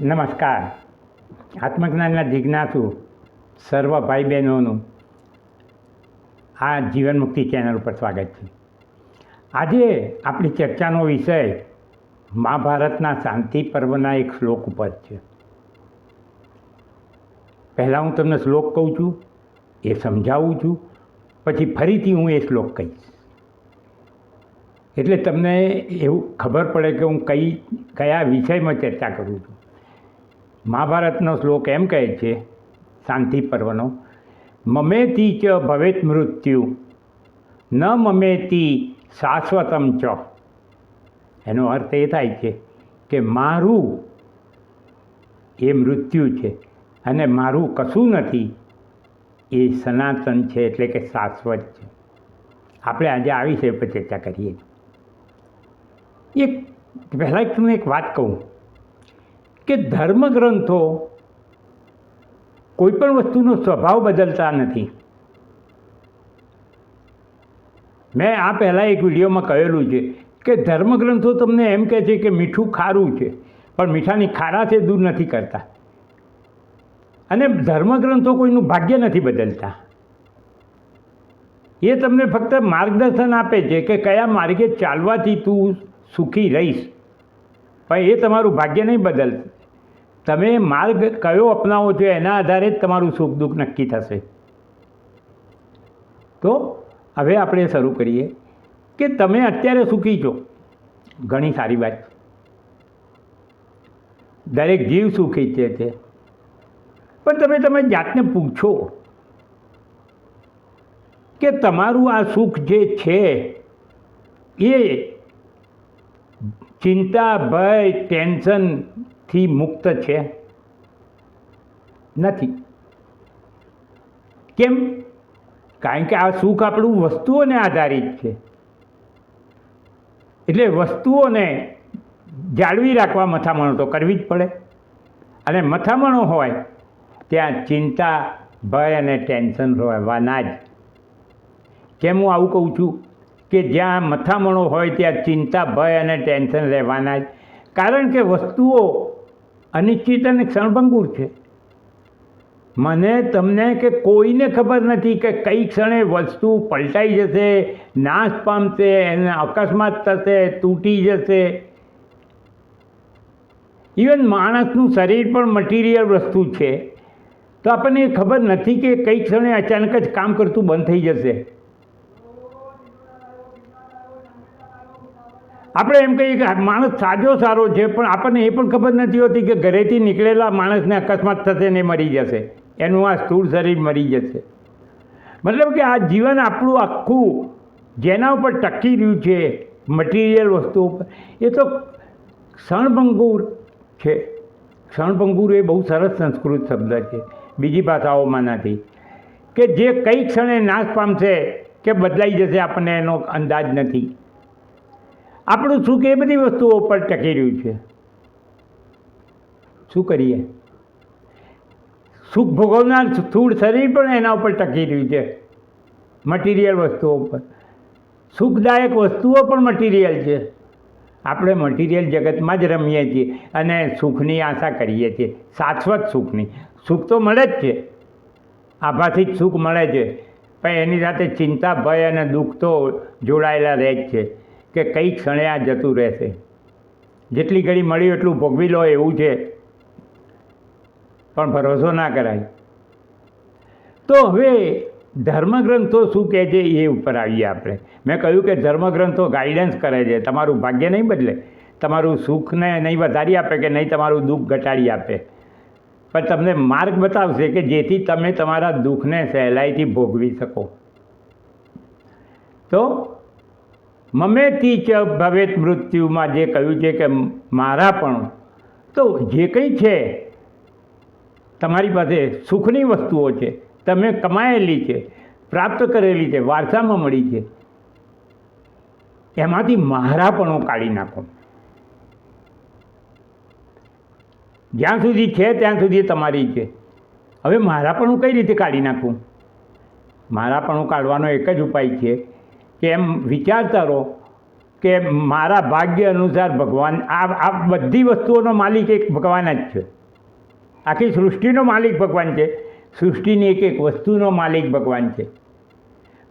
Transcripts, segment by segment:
નમસ્કાર. આત્મજ્ઞાનના જિજ્ઞાસુ સર્વ ભાઈ બહેનોનું આ જીવન મુક્તિ ચેનલ ઉપર સ્વાગત છે. આજે આપણી ચર્ચાનો વિષય મહાભારતના શાંતિ પર્વના એક શ્લોક ઉપર છે. પહેલાં હું તમને શ્લોક કહું છું, એ સમજાવું છું, પછી ફરીથી હું એ શ્લોક કહીશ. એટલે તમને એવું ખબર પડે કે હું કઈ, કયા વિષયમાં ચર્ચા કરું છું. મહાભારતનો શ્લોક એમ કહે છે, શાંતિ પર્વનો, મમેતી ચ ભવેત મૃત્યુ, ન મમેતી શાશ્વતમ ચ. એનો અર્થ એ થાય છે કે મારું એ મૃત્યુ છે અને મારું કશું નથી, એ સનાતન છે એટલે કે શાશ્વત છે. આપણે આજે આ વિષય પર ચર્ચા કરીએ એક, પહેલાં તમને એક વાત કહું. કે ધર્મગ્રંથો કોઈ પણ વસ્તુનો સ્વભાવ બદલતા નથી. મેં આ પહેલાં એક વિડીયોમાં કહેલું છે કે ધર્મગ્રંથો તમને એમ કહે છે કે મીઠું ખારું છે, પણ મીઠાની ખારાથી દૂર નથી કરતા. અને ધર્મગ્રંથો કોઈનું ભાગ્ય નથી બદલતા. એ તમને ફક્ત માર્ગદર્શન આપે છે કે કયા માર્ગે ચાલવાથી તું સુખી રહીશ. પણ એ તમારું ભાગ્ય નહીં બદલ તમે માર્ગ કયો અપનાવો છો એના આધારે જ તમારું સુખ દુઃખ નક્કી થશે. તો હવે આપણે શરૂ કરીએ કે તમે અત્યારે સુખી છો. ઘણી સારી વાત. દરેક જીવ સુખી છે તે. પણ તમે તમે જાતને પૂછો કે તમારું આ સુખ જે છે એ ચિંતા, ભય ટેન્શનથી મુક્ત છે. નથી. કેમ? કારણ કે આ સુખ આપણું વસ્તુઓને આધારિત છે. એટલે વસ્તુઓને જાળવી રાખવા મથામણો તો કરવી જ પડે. અને મથામણો હોય, ત્યાં ચિંતા, ભય અને ટેન્શન રહેવાના જ. કેમ હું આવું કહું છું? કે જ્યાં મથામણો હોય, ત્યાં ચિંતા, ભય અને ટેન્શન રહેવાના જ. કારણ કે વસ્તુઓ અનિશ્ચિત અને ક્ષણભંગુર છે. મને તમને કે કોઈને ખબર નથી કે કઈ ક્ષણે વસ્તુ પલટાઈ જશે, નાશ પામશે, એને અકસ્માત થશે, તૂટી જશે. ઇવન માણસનું શરીર પણ મટીરિયલ વસ્તુ છે. તો આપણને ખબર નથી કે કઈ ક્ષણે અચાનક જ કામ કરતું બંધ થઈ જશે. આપણે એમ કહીએ કે માણસ સાજો સારો છે, પણ આપણને એ પણ ખબર નથી હોતી કે ઘરેથી નીકળેલા માણસને અકસ્માત થશે ને મરી જશે. એનું આ સ્થૂળ શરીર મરી જશે. મતલબ કે આ જીવન આપણું આખું જેના ઉપર ટકી રહ્યું છે મટીરિયલ વસ્તુ ઉપર, એ તો ક્ષણભંગુર છે. ક્ષણભંગુર એ બહુ સરસ સંસ્કૃત શબ્દ છે, બીજી ભાષાઓમાં નથી કે જે કઈ ક્ષણે નાશ પામશે કે બદલાઈ જશે આપણને એનો અંદાજ નથી. આપણું સુખ એ બધી વસ્તુઓ ઉપર ટકી રહ્યું છે. શું કરીએ? સુખ ભોગવનાર સ્થૂળ શરીર પણ એના ઉપર ટકી રહ્યું છે મટીરિયલ વસ્તુઓ ઉપર. સુખદાયક વસ્તુઓ પણ મટીરિયલ છે. આપણે મટીરિયલ જગતમાં જ રમીએ છીએ અને સુખની આશા કરીએ છીએ. શાશ્વત સુખની. સુખ તો મળે જ છે. આભાથી જ સુખ મળે છે. પણ એની સાથે ચિંતા, ભય અને દુઃખ તો જોડાયેલા રહે જ છે. કે કઈ ક્ષણે આ જતું રહેશે? જેટલી ઘડી મળ્યું એટલું ભોગવી લો, એવું છે. પણ ભરોસો ના કરાય. તો હવે ધર્મગ્રંથો શું કહે છે એ ઉપર આવીએ આપણે. મેં કહ્યું કે ધર્મગ્રંથો ગાઈડન્સ કરે છે. તમારું ભાગ્ય નહીં બદલે. તમારું સુખને નહીં વધારી આપે કે નહીં તમારું દુઃખ ઘટાડી આપે. પણ તમને માર્ગ બતાવશે કે જેથી તમે તમારા દુઃખને સહેલાઈથી ભોગવી શકો. તો મમેથી ચ ભવેત મૃત્યુમાં જે કહ્યું છે કે મારા પણ, તો જે કંઈ છે, તમારી પાસે સુખની વસ્તુઓ છે, તમે કમાયેલી છે, પ્રાપ્ત કરેલી છે, વારસામાં મળી છે, એમાંથી મારાપણો કાઢી નાખો. જ્યાં સુધી છે, ત્યાં સુધી તમારી છે. હવે મારાપણું કઈ રીતે કાઢી નાખવું મારાપણું કાઢવાનો એક જ ઉપાય છે એમ વિચારતા રહો કે મારા ભાગ્ય અનુસાર ભગવાન, આ આ બધી વસ્તુઓનો માલિક એક ભગવાન જ છે. આખી સૃષ્ટિનો માલિક ભગવાન છે. સૃષ્ટિની એક એક વસ્તુનો માલિક ભગવાન છે.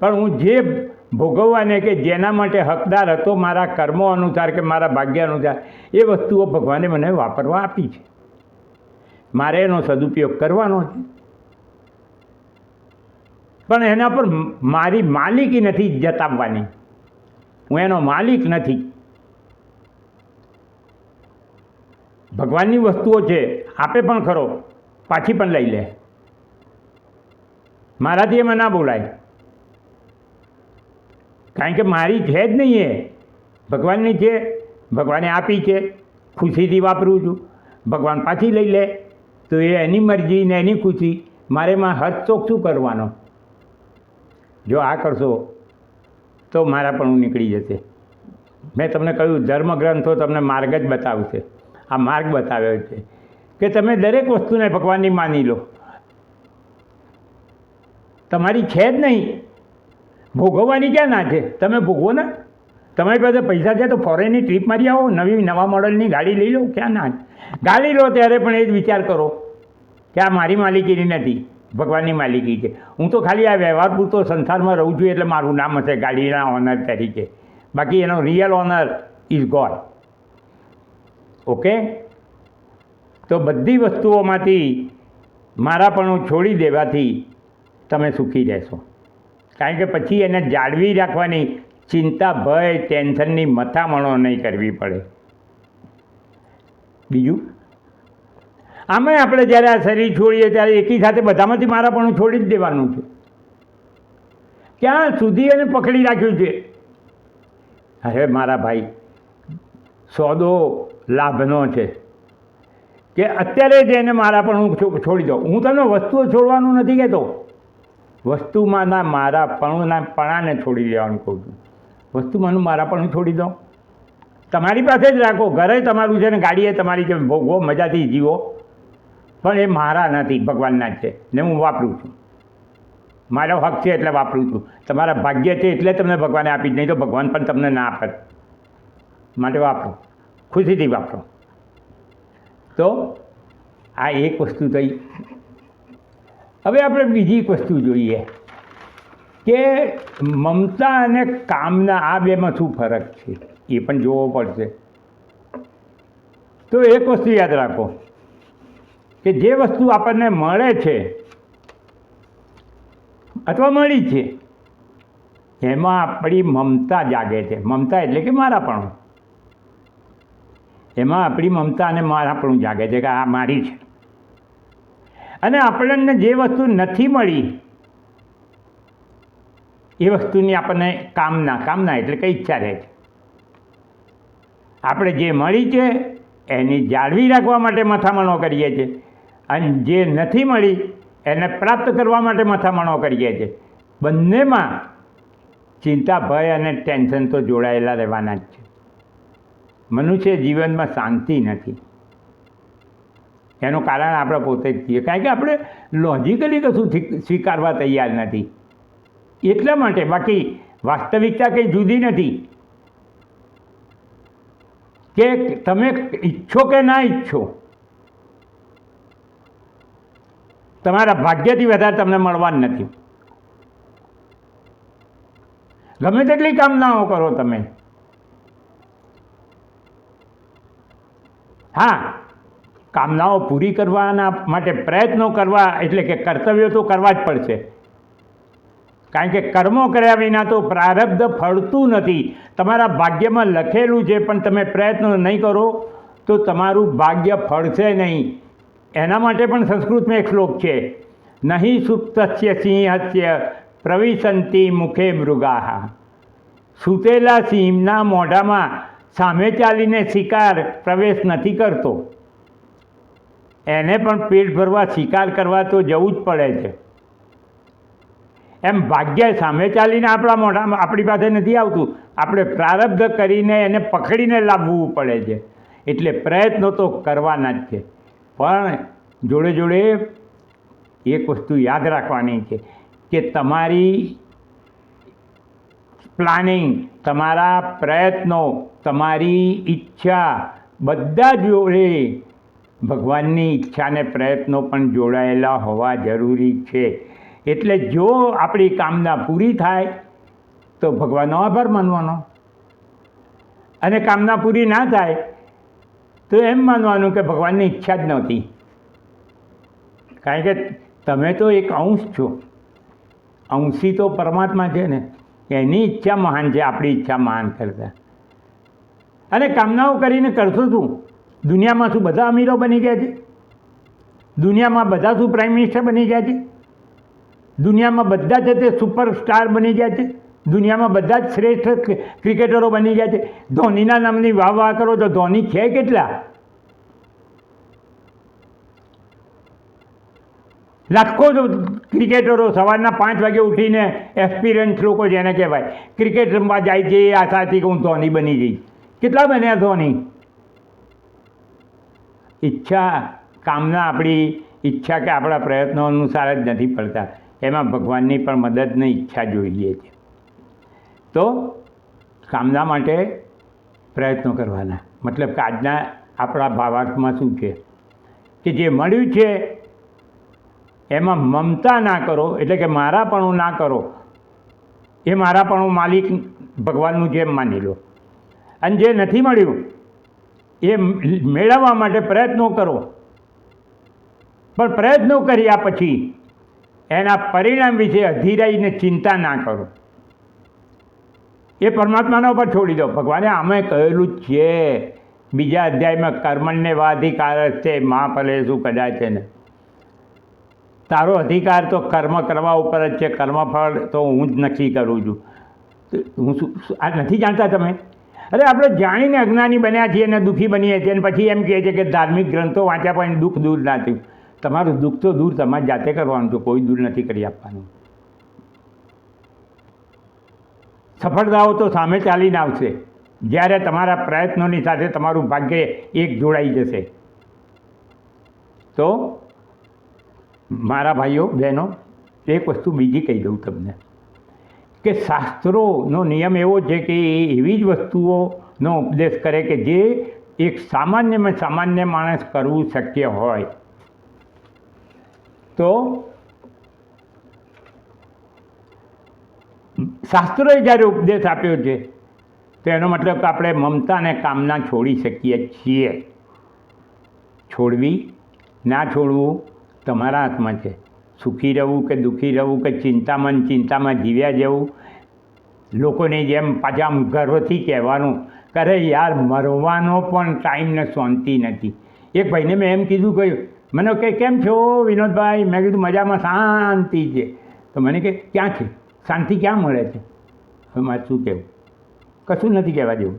પણ હું જે ભોગવવાને કે જેના માટે હકદાર હતો, મારા કર્મો અનુસાર કે મારા ભાગ્ય અનુસાર, એ વસ્તુઓ ભગવાને મને વાપરવા આપી છે. મારે એનો સદુપયોગ કરવાનો છે. પણ એના પર મારી માલિકી નથી જતાવવાની. હું એનો માલિક નથી. ભગવાનની વસ્તુઓ છે, આપે પણ ખરો, પાછી પણ લઈ લે. મારાથી એમાં ના બોલાય. કારણ કે મારી છે જ નહીં એ. ભગવાનની છે, ભગવાને આપી છે, ખુશીથી વાપરું છું. ભગવાન પાછી લઈ લે, તો એ એની મરજી ને એની ખુશી. મારે એમાં હદચોક શું કરવાનો? જો આ કરશો, તો મારા પણ નીકળી જશે. મેં તમને કહ્યું, ધર્મગ્રંથો તમને માર્ગ જ બતાવશે. આ માર્ગ બતાવ્યો છે કે તમે દરેક વસ્તુને ભગવાનની માની લો. તમારી છે જ નહીં. ભોગવવાની ક્યાં ના છે? તમે ભોગવો ને. તમારી પાસે પૈસા છે તો ફોરેનની ટ્રીપ મારી આવો, નવી, નવા મોડલની ગાડી લઈ લો, ક્યાં ના ગાડી લો ત્યારે પણ એ જ વિચાર કરો કે આ મારી માલિકીની નથી. ભગવાનની માલિકી છે. હું તો ખાલી આ વ્યવહાર પૂરતો સંસારમાં રહું છું એટલે મારું નામ હશે ગાડીના ઓનર તરીકે. બાકી એનો real owner is God okay તો બધી વસ્તુઓમાંથી મારાપણું છોડી દેવાથી તમે સુખી રહેશો. કારણ કે પછી એને જાળવી રાખવાની ચિંતા, ભય, ટેન્શનની મથામણો નહીં કરવી પડે. બીજું? આમાં આપણે જ્યારે આ શરીર છોડીએ ત્યારે એકી સાથે બધામાંથી મારાપણું છોડી જ દેવાનું છે. ક્યાં સુધી એને પકડી રાખ્યું છે? અરે મારા ભાઈ, સોદો લાભનો છે કે અત્યારે જ એને મારાપણું હું છોડી દો. હું તને વસ્તુઓ છોડવાનું નથી કહેતો. વસ્તુમાંના મારા પણુના પણાને છોડી દેવાનું કહું છું. વસ્તુમાંનું મારાપણું છોડી દો. તમારી પાસે જ રાખો. ઘરે તમારું છે ને ગાડીએ તમારી છે ભોગવો મજાથી જીવો. પણ એ મારા નથી, ભગવાનના જ છે. ને હું વાપરું છું. મારો હક છે એટલે વાપરું છું. તમારા ભાગ્ય છે એટલે તમને ભગવાને આપી જ નહીં તો ભગવાન પણ તમને ના આપે. માટે વાપરો. ખુશીથી વાપરો. તો આ એક વસ્તુ થઈ. હવે આપણે બીજી એક વસ્તુ જોઈએ કે મમતા અને કામના આ બેમાં શું ફરક છે? એ પણ જોવો પડશે. તો એક વસ્તુ યાદ રાખો. કે જે વસ્તુ આપણને મળે છે અથવા મળી છે, એમાં આપણી મમતા જાગે છે. મમતા એટલે કે મારાપણું. એમાં આપણી મમતા અને મારાપણું જાગે છે કે આ મારી છે. અને આપણને જે વસ્તુ નથી મળી, એ વસ્તુની આપણને કામના કામના એટલે કે ઈચ્છા રહે છે. આપણે જે મળી છે, એની જાળવી રાખવા માટે મથામણો કરીએ છીએ. અને જે નથી મળી, એને પ્રાપ્ત કરવા માટે મથામણો કરીએ છીએ. બંનેમાં ચિંતા, ભય અને ટેન્શન તો જોડાયેલા રહેવાના જ છે. મનુષ્ય જીવનમાં શાંતિ નથી. એનું કારણ આપણે પોતે જ છીએ. કારણ કે આપણે લોજિકલી કશું સ્વીકારવા તૈયાર નથી. એટલા માટે બાકી વાસ્તવિકતા કંઈ જુદી નથી. કે તમે ઈચ્છો કે ના ઈચ્છો તમારા ભાગ્યથી વધારે તમને મળવાનું નથી. ગમે તેટલી કામનાઓ કરો તમે. હા, કામનાઓ પૂરી કરવાના માટે પ્રયત્નો કરવા એટલે કે કર્તવ્યો તો કરવા જ પડશે. કારણ કે કર્મો કર્યા વિના તો પ્રારબ્ધ ફળતું નથી. તમારા ભાગ્યમાં લખેલું છે પણ તમે પ્રયત્નો નહીં કરો, તો તમારું ભાગ્ય ફળશે નહીં. એના માટે પણ સંસ્કૃતમાં એક શ્લોક છે, નહીં સુપ્તસ્ય સિંહસ્ય પ્રવિશંતિ મુખે મૃગાહ. સૂતેલા સિંહના મોઢામાં સામે ચાલીને શિકાર પ્રવેશ નથી કરતો. એને પણ પેટ ભરવા શિકાર કરવા તો જવું જ પડે છે. એમ ભાગ્ય સામે ચાલીને આપણા મોઢામાં આપણી પાસે નથી આવતું. આપણે પ્રારબ્ધ કરીને એને પકડીને લાવવું પડે છે. એટલે પ્રયત્નો તો કરવાના જ છે. પણ જોડે જોડે એક વસ્તુ યાદ રાખવાની છે કે તમારી પ્લાનિંગ, તમારા પ્રયત્નો, તમારી ઈચ્છા બધા જોડે ભગવાનની ઈચ્છાને પ્રયત્નો પણ જોડાયેલા હોવા જરૂરી છે. એટલે જો આપણી કામના પૂરી થાય, તો ભગવાનનો આભાર માનવાનો. અને કામના પૂરી ના થાય તો એમ માનવાનું કે ભગવાનની ઈચ્છા જ નહોતી. કારણ કે તમે તો એક અંશ છો. અંશી તો પરમાત્મા છે ને, એની ઈચ્છા મહાન છે, આપણી ઈચ્છા મહાન કરતા. અને કામનાઓ કરીને કરશો શું? દુનિયામાં શું બધા અમીરો બની ગયા છે? દુનિયામાં બધા શું પ્રાઇમ મિનિસ્ટર બની ગયા છે? દુનિયામાં બધા છે તે સુપરસ્ટાર બની ગયા છે? દુનિયામાં બધા જ શ્રેષ્ઠ ક્રિકેટરો બની ગયા છે. ધોનીના નામની વાહ વાહ કરો તો ધોની છે કેટલા? લાખો ક્રિકેટરો સવારના પાંચ વાગે ઉઠીને એક્સપિરિયન્સ લોકો જેને કહેવાય, ક્રિકેટ રમવા જાય છે એ આશાથી કે હું ધોની બની જઈશ કેટલા બન્યા ધોની? ઈચ્છા, કામના આપણી, ઈચ્છા કે આપણા પ્રયત્નો અનુસાર જ નથી પડતા. એમાં ભગવાનની પણ મદદની ઈચ્છા જોઈએ છે. તો કામના માટે પ્રયત્નો કરવાના. મતલબ કે આજના આપણા ભાવાર્થમાં શું છે? કે જે મળ્યું છે, એમાં મમતા ના કરો, એટલે કે મારાપણું ના કરો. એ મારાપણું માલિક ભગવાનનું જેમ માની લો. અને જે નથી મળ્યું, એ મેળવવા માટે પ્રયત્નો કરો. પણ પ્રયત્નો કર્યા પછી એના પરિણામ વિશે અધીરાઈને ચિંતા ના કરો. એ પરમાત્માના ઉપર છોડી દો. ભગવાને આમે કહેલું છે. બીજા અધ્યાયમાં કર્મણને વાધિકાર છે. મહાફલે શું કદાચ ને. તારો અધિકાર તો કર્મ કરવા ઉપર જ છે. કર્મફળ તો હું જ નક્કી કરું છું. હું શું- આ નથી જાણતા તમે? અરે આપણે જાણીને અજ્ઞાની બન્યા છીએ અને દુઃખી બનીએ છીએ અને પછી એમ કહે છે કે ધાર્મિક ગ્રંથો વાંચ્યા પણ દુઃખ દૂર ના થયું. તમારું દુઃખ તો દૂર તમારે જાતે કરવાનું છે. કોઈ દૂર નથી કરી આપવાનું. સફળતાઓ તો સામે ચાલીને આવશે. જ્યારે તમારા પ્રયત્નોની સાથે તમારું ભાગ્ય એક જોડાઈ જશે. તો મારા ભાઈઓ, બહેનો, એક વસ્તુ બીજી કહી દઉં તમને. કે શાસ્ત્રોનો નિયમ એવો છે કે એ એવી જ વસ્તુઓનો ઉપદેશ કરે કે જે એક સામાન્યમાં સામાન્ય માણસ કરવું શક્ય હોય. તો શાસ્ત્રોએ જ્યારે ઉપદેશ આપ્યો છે, તો એનો મતલબ કે આપણે મમતાને કામના છોડી શકીએ છીએ. છોડવી, ના છોડવું તમારા હાથમાં છે. સુખી રહેવું કે દુઃખી રહેવું કે ચિંતામાં ચિંતામાં જીવ્યા જવું, લોકોને જેમ પાછા ગર્વથી કહેવાનું કરે યાર, મરવાનો પણ ટાઈમ ને શાંતિ નથી. એક ભાઈને મેં એમ કીધું, કહ્યું, મને કે કેમ છો વિનોદભાઈ? મેં કીધું, મજામાં, શાંતિ છે. તો મને કે, ક્યાં છે? શાંતિ ક્યાં મળે છે? હવે મારે શું કહેવું? કશું નથી કહેવા જેવું.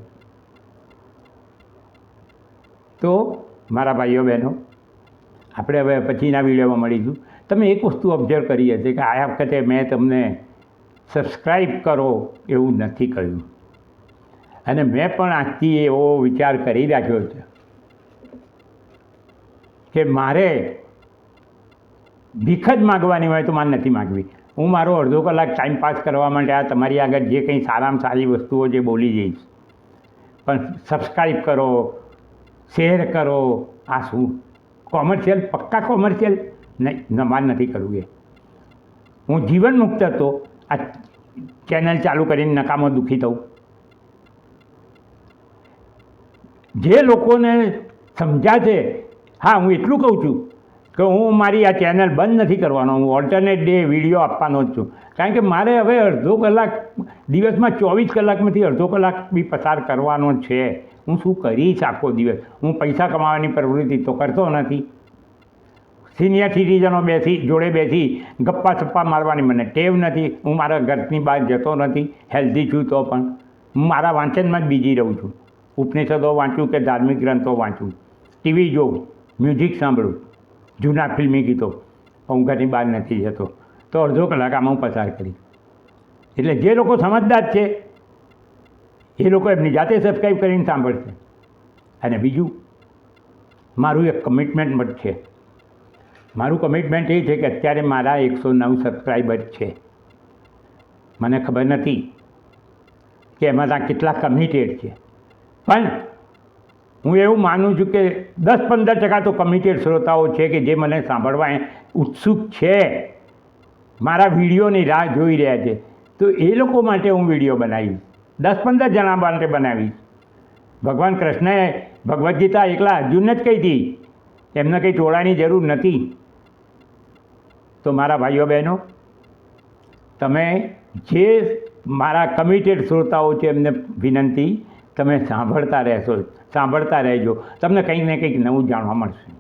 તો મારા ભાઈઓ બહેનો, આપણે હવે પછીના વિડીયોમાં મળીશું. તમે એક વસ્તુ ઓબ્ઝર્વ કરી હશે કે આ વખતે મેં તમને સબસ્ક્રાઈબ કરો એવું નથી કહ્યું. અને મેં પણ આજથી એવો વિચાર કરી રાખ્યો છે કે મારે ભીખ જ માગવાની હોય તો મારે નથી માગવી. હું મારો અડધો કલાક ટાઈમ પાસ કરવા માટે આ તમારી આગળ જે કંઈ સારામાં સારી વસ્તુઓ જે બોલી જઈશ. પણ સબસ્ક્રાઈબ કરો શેર કરો. આ શું? કોમર્શિયલ પક્કા કોમર્શિયલ નહીં નમાન નથી કરવું એ. હું જીવન મુક્ત હતો. આ ચેનલ ચાલુ કરીને નકામો દુઃખી થવું જે લોકોને સમજાશે, હા, હું એટલું કહું છું કે હું મારી આ ચેનલ બંધ નથી કરવાનો, હું ઓલ્ટરનેટ ડે વીડિયો આપવાનો જ છું. કારણ કે મારે હવે અડધો કલાક, દિવસમાં ચોવીસ કલાકમાંથી અડધો કલાક બી પસાર કરવાનો છે. હું શું કરીશ આખો દિવસ? હું પૈસા કમાવાની પ્રવૃત્તિ તો કરતો નથી. સિનિયર સિટીઝનો બેસી, જોડે બેસી ગપ્પા સપ્પા મારવાની મને ટેવ નથી. હું મારા ઘરની બહાર જતો નથી. હેલ્ધી છું તો પણ. હું મારા વાંચનમાં જ બીજી રહું છું. ઉપનિષદો વાંચું કે ધાર્મિક ગ્રંથો વાંચું? ટીવી જોઉં મ્યુઝિક સાંભળું. જૂના ફિલ્મી ગીતો. હું ઘરની બહાર નથી જતો. તો અડધો કલાક આમાં પસાર કરી. એટલે જે લોકો સમજદાર છે, એ લોકો એમની જાતે સબસ્ક્રાઈબ કરીને સાંભળશે. અને બીજું, મારું એક કમિટમેન્ટ છે. મારું કમિટમેન્ટ એ છે કે અત્યારે મારા એકસો નવ સબસ્ક્રાઈબર છે. મને ખબર નથી કે એમાં કેટલા કમિટેડ છે. પણ હું એવું માનું છું કે દસ પંદર ટકા તો કમિટેડ શ્રોતાઓ છે કે જે મને સાંભળવા ઉત્સુક છે. મારા વિડીયોની રાહ જોઈ રહ્યા છે. તો એ લોકો માટે હું વીડિયો બનાવીશ. દસ પંદર જણા માટે બનાવીશ. ભગવાન કૃષ્ણએ ભગવદ્ ગીતા એકલા અર્જુનને જ કહી હતી એમને કંઈ ટોળાની જરૂર નથી. તો મારા ભાઈઓ બહેનો, તમે જે મારા કમિટેડ શ્રોતાઓ છે એમને વિનંતી તમે સાંભળતા રહેશો, સાંભળતા રહેજો. તમને કંઈક ને કંઈક નવું જાણવા મળશે.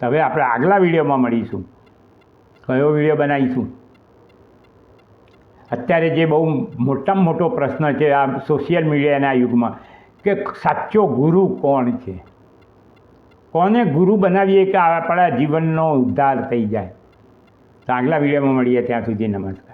તો હવે આપણે આગલા વિડીયોમાં મળીશું. કયો વીડિયો બનાવીશું? અત્યારે જે બહુ મોટામાં મોટો પ્રશ્ન છે આ સોશિયલ મીડિયાના યુગમાં, કે સાચો ગુરુ કોણ છે? કોને ગુરુ બનાવીએ કે આપણા જીવનનો ઉદ્ધાર થઈ જાય? તો આગલા વિડીયોમાં મળીએ ત્યાં સુધી નમસ્કાર.